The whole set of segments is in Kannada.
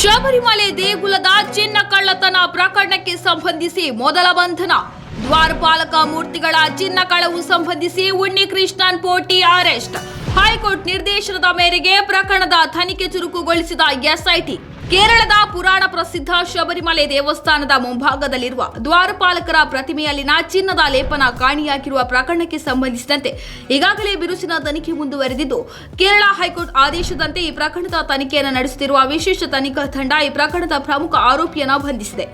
ಶಬರಿಮಲೆ ದೇಗುಲದ ಚಿನ್ನ ಕಳ್ಳತನ ಪ್ರಕರಣಕ್ಕೆ ಸಂಬಂಧಿಸಿ ಮೊದಲ ಬಂಧನ. ದ್ವಾರಪಾಲಕ ಮೂರ್ತಿಗಳ ಚಿನ್ನ ಕಳವು ಸಂಬಂಧಿಸಿ ಉಣ್ಣಿ ಕೃಷ್ಣನ್ ಪೋಟಿ ಅರೆಸ್ಟ್. ಹೈಕೋರ್ಟ್ ನಿರ್ದೇಶನದ ಮೇರೆಗೆ ಪ್ರಕರಣದ ತನಿಖೆ ಚುರುಕುಗೊಳಿಸಿದ ಎಸ್ಐಟಿ. ಕೇರಳದ ಪುರಾಣ ಪ್ರಸಿದ್ಧ ಶಬರಿಮಲೆ ದೇವಸ್ಥಾನದ ಮುಂಭಾಗದಲ್ಲಿರುವ ದ್ವಾರಪಾಲಕರ ಪ್ರತಿಮೆಯಲ್ಲಿನ ಚಿನ್ನದ ಲೇಪನ ಕಾಣಿಯಾಗಿರುವ ಪ್ರಕರಣಕ್ಕೆ ಸಂಬಂಧಿಸಿದಂತೆ ಈಗಾಗಲೇ ಬಿರುಸಿನ ತನಿಖೆ ಮುಂದುವರೆದಿದ್ದು, ಕೇರಳ ಹೈಕೋರ್ಟ್ ಆದೇಶದಂತೆ ಈ ಪ್ರಕರಣದ ತನಿಖೆಯನ್ನು ನಡೆಸುತ್ತಿರುವ ವಿಶೇಷ ತನಿಖಾ ತಂಡ ಈ ಪ್ರಕರಣದ ಪ್ರಮುಖ ಆರೋಪಿಯನ್ನು ಬಂಧಿಸಿದೆ.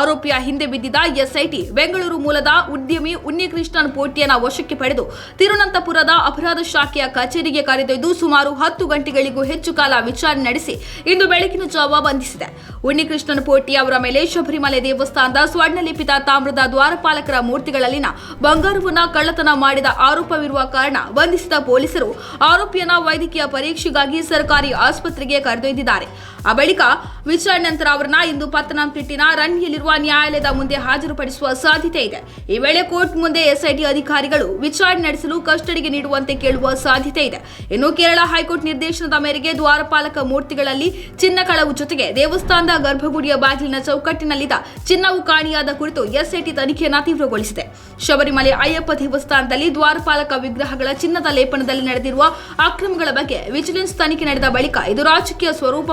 ಆರೋಪಿಯ ಹಿಂದೆ ಬಿದ್ದಿದ್ದ ಎಸ್ಐಟಿ ಬೆಂಗಳೂರು ಮೂಲದ ಉದ್ಯಮಿ ಉನ್ನಿಕೃಷ್ಣನ್ ಪೋಟಿಯನ್ನ ವಶಕ್ಕೆ ಪಡೆದು ತಿರುವನಂತಪುರದ ಅಪರಾಧ ಶಾಖೆಯ ಕಚೇರಿಗೆ ಕರೆದೊಯ್ದು ಸುಮಾರು ಹತ್ತು ಗಂಟೆಗಳಿಗೂ ಹೆಚ್ಚು ಕಾಲ ವಿಚಾರಣೆ ನಡೆಸಿ ಇಂದು ಬೆಳಕಿನ ಜಾವ ಬಂಧಿಸಿದೆ. ಉನ್ನಿಕೃಷ್ಣನ್ ಪೋಟಿ ಅವರ ಮೇಲೆ ಶಬರಿಮಲೆ ದೇವಸ್ಥಾನದ ಸ್ವರ್ಣಲಿಪಿತ ತಾಮ್ರದ ದ್ವಾರಪಾಲಕರ ಮೂರ್ತಿಗಳಲ್ಲಿನ ಬಂಗಾರವನ್ನ ಕಳ್ಳತನ ಮಾಡಿದ ಆರೋಪವಿರುವ ಕಾರಣ ಬಂಧಿಸಿದ ಪೊಲೀಸರು ಆರೋಪಿಯನ್ನ ವೈದ್ಯಕೀಯ ಪರೀಕ್ಷೆಗಾಗಿ ಸರ್ಕಾರಿ ಆಸ್ಪತ್ರೆಗೆ ಕರೆದೊಯ್ದಿದ್ದಾರೆ. ಆ ಬಳಿಕ ವಿಚಾರಣೆ ನಂತರ ಅವರನ್ನ ಇಂದು ಪತ್ತನಂತಿಟ್ಟಿನ ರನ್ನಿಯಲ್ಲಿರುವ ನ್ಯಾಯಾಲಯದ ಮುಂದೆ ಹಾಜರುಪಡಿಸುವ ಸಾಧ್ಯತೆ ಇದೆ. ಈ ವೇಳೆ ಕೋರ್ಟ್ ಮುಂದೆ ಎಸ್ಐಟಿ ಅಧಿಕಾರಿಗಳು ವಿಚಾರಣೆ ನಡೆಸಲು ಕಸ್ಟಡಿಗೆ ನೀಡುವಂತೆ ಕೇಳುವ ಸಾಧ್ಯತೆ ಇದೆ. ಇನ್ನು ಕೇರಳ ಹೈಕೋರ್ಟ್ ನಿರ್ದೇಶನದ ಮೇರೆಗೆ ದ್ವಾರಪಾಲಕ ಮೂರ್ತಿಗಳಲ್ಲಿ ಚಿನ್ನ ಕಳವು ಜೊತೆಗೆ ದೇವಸ್ಥಾನದ ಗರ್ಭಗುಡಿಯ ಬಾಗಿಲಿನ ಚೌಕಟ್ಟಿನಲ್ಲಿದ್ದ ಚಿನ್ನವು ಕಾಣಿಯಾದ ಕುರಿತು ಎಸ್ಐಟಿ ತನಿಖೆಯನ್ನು ತೀವ್ರಗೊಳಿಸಿದೆ. ಶಬರಿಮಲೆ ಅಯ್ಯಪ್ಪ ದೇವಸ್ಥಾನದಲ್ಲಿ ದ್ವಾರಪಾಲಕ ವಿಗ್ರಹಗಳ ಚಿನ್ನದ ಲೇಪನದಲ್ಲಿ ನಡೆದಿರುವ ಅಕ್ರಮಗಳ ಬಗ್ಗೆ ವಿಜಿಲೆನ್ಸ್ ತನಿಖೆ ನಡೆದ ಬಳಿಕ ಇದು ರಾಜಕೀಯ ಸ್ವರೂಪ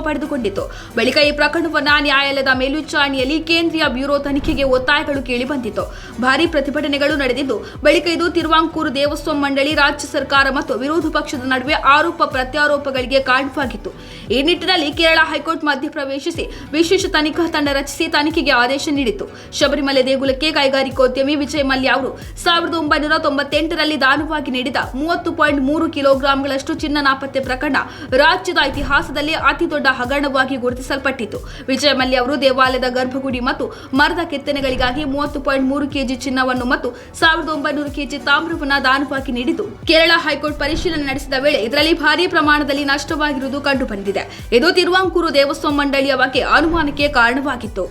ಪಡೆದುಕೊಂಡಿತ್ತು ಬಳಿಕ ಈ ಪ್ರಕರಣವನ್ನ ನ್ಯಾಯಾಲಯದ ಮೇಲ್ವಿಚಾರಣೆಯಲ್ಲಿ ಕೇಂದ್ರೀಯ ಬ್ಯೂರೋ ತನಿಖೆಗೆ ಒತ್ತಾಯಗಳು ಕೇಳಿ ಬಂದಿತ್ತು. ಭಾರೀ ಪ್ರತಿಭಟನೆಗಳು ನಡೆದಿದ್ದು, ಬಳಿಕ ಇದು ತಿರುವಾಂಕೂರು ದೇವಸ್ವಂ ಮಂಡಳಿ, ರಾಜ್ಯ ಸರ್ಕಾರ ಮತ್ತು ವಿರೋಧ ಪಕ್ಷದ ನಡುವೆ ಆರೋಪ ಪ್ರತ್ಯಾರೋಪಗಳಿಗೆ ಕಾರಣವಾಗಿತ್ತು. ಈ ನಿಟ್ಟಿನಲ್ಲಿ ಕೇರಳ ಹೈಕೋರ್ಟ್ ಮಧ್ಯಪ್ರವೇಶಿಸಿ ವಿಶೇಷ ತನಿಖಾ ತಂಡ ರಚಿಸಿ ತನಿಖೆಗೆ ಆದೇಶ ನೀಡಿತ್ತು. ಶಬರಿಮಲೆ ದೇಗುಲಕ್ಕೆ ಕೈಗಾರಿಕೋದ್ಯಮಿ ವಿಜಯ್ ಮಲ್ಯ ಅವರು ಸಾವಿರದ ಒಂಬೈನೂರ ತೊಂಬತ್ತೆಂಟರಲ್ಲಿ ದಾನವಾಗಿ ನೀಡಿದ ಮೂವತ್ತು ಪಾಯಿಂಟ್ ಮೂರು ಕಿಲೋಗ್ರಾಂಗಳಷ್ಟು ಚಿನ್ನ ನಾಪತ್ತೆ ಪ್ರಕರಣ ರಾಜ್ಯದ ಇತಿಹಾಸದಲ್ಲಿ ಅತಿ ದೊಡ್ಡ ಹಗರಣವಾಗಿ ಗುರುತಿಸಲ್ಪಟ್ಟಿತ್ತು ವಿಜಯ ಮಲ್ಯ ಅವರು ದೇವಾಲಯದ ಗರ್ಭಗುಡಿ ಮತ್ತು ಮರದ ಕೆತ್ತನೆಗಳಿಗಾಗಿ ಮೂವತ್ತು ಪಾಯಿಂಟ್ ಮೂರು ಕೆಜಿ ಚಿನ್ನವನ್ನು ಮತ್ತು ಸಾವಿರದ ಒಂಬೈನೂರು ಕೆಜಿ ತಾಮ್ರವನ್ನು ದಾನವಾಗಿ ನೀಡಿದ್ದು ಕೇರಳ ಹೈಕೋರ್ಟ್ ಪರಿಶೀಲನೆ ನಡೆಸಿದ ವೇಳೆ ಇದರಲ್ಲಿ ಭಾರೀ ಪ್ರಮಾಣದಲ್ಲಿ ನಷ್ಟವಾಗಿರುವುದು ಕಂಡುಬಂದಿದೆ. ಇದು ತಿರುವಾಂಕೂರು ದೇವಸ್ವಂ ಮಂಡಳಿಯ ಬಗ್ಗೆ ಅನುಮಾನಕ್ಕೆ ಕಾರಣವಾಗಿತ್ತು.